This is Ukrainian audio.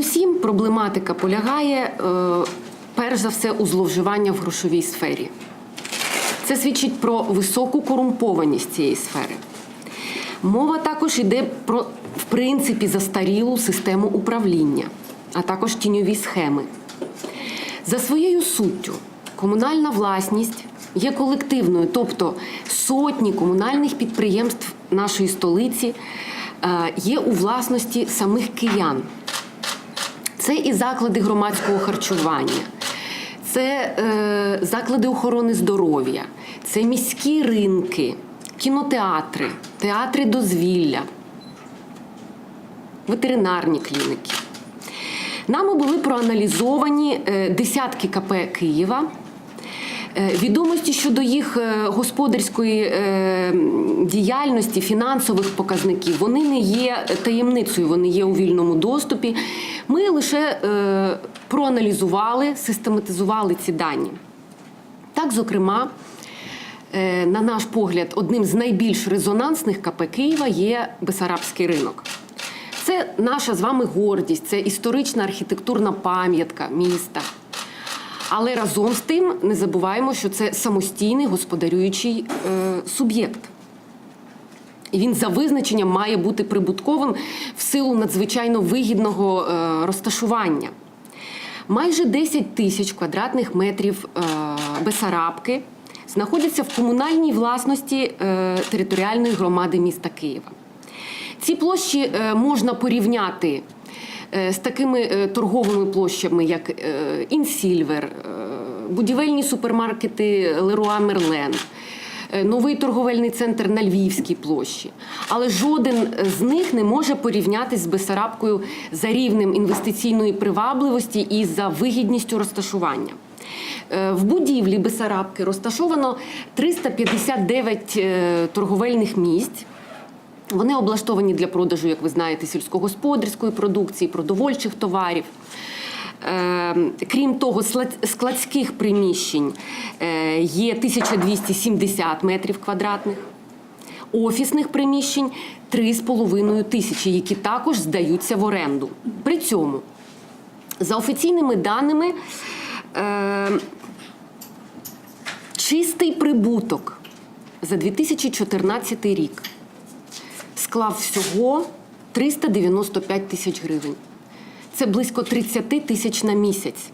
Усім проблематика полягає е, перш за все у зловживання в грошовій сфері. Це свідчить про високу корумпованість цієї сфери. Мова також йде про в принципі застарілу систему управління, а також тіньові схеми. За своєю суттю, комунальна власність є колективною, тобто сотні комунальних підприємств нашої столиці е, є у власності самих киян. Це і заклади громадського харчування, це е, заклади охорони здоров'я, це міські ринки, кінотеатри, театри дозвілля, ветеринарні клініки. Нами були проаналізовані е, десятки КП Києва. Е, Відомості щодо їх е, господарської е, діяльності, фінансових показників, вони не є таємницею, вони є у вільному доступі. Ми лише проаналізували, систематизували ці дані. Так, зокрема, на наш погляд, одним з найбільш резонансних КП Києва є Бесарабський ринок. Це наша з вами гордість, це історична архітектурна пам'ятка міста. Але разом з тим не забуваємо, що це самостійний господарюючий е, суб'єкт. І він за визначенням має бути прибутковим в силу надзвичайно вигідного е, розташування. Майже 10 тисяч квадратних метрів е, Бесарабки знаходяться в комунальній власності е, територіальної громади міста Києва. Ці площі е, можна порівняти з такими е, торговими площами, як е, Інсільвер, е, будівельні супермаркети Леруа Мерлен. е, Новий торговельний центр на Львівській площі, але жоден з них не може порівнятися з Бесарабкою за рівнем інвестиційної привабливості і за вигідністю розташування. Е, В будівлі Бесарабки розташовано 359 е, торговельних місць. Вони облаштовані для продажу, як ви знаєте, сільськогосподарської продукції, продовольчих товарів. Е, Крім того, складських приміщень е, є 1270 метрів квадратних, офісних приміщень 3,5 тисячі, які також здаються в оренду. При цьому, за офіційними даними, е, чистий прибуток за 2014 рік склав всього 395 тисяч гривень. Це близько 30 тисяч на місяць.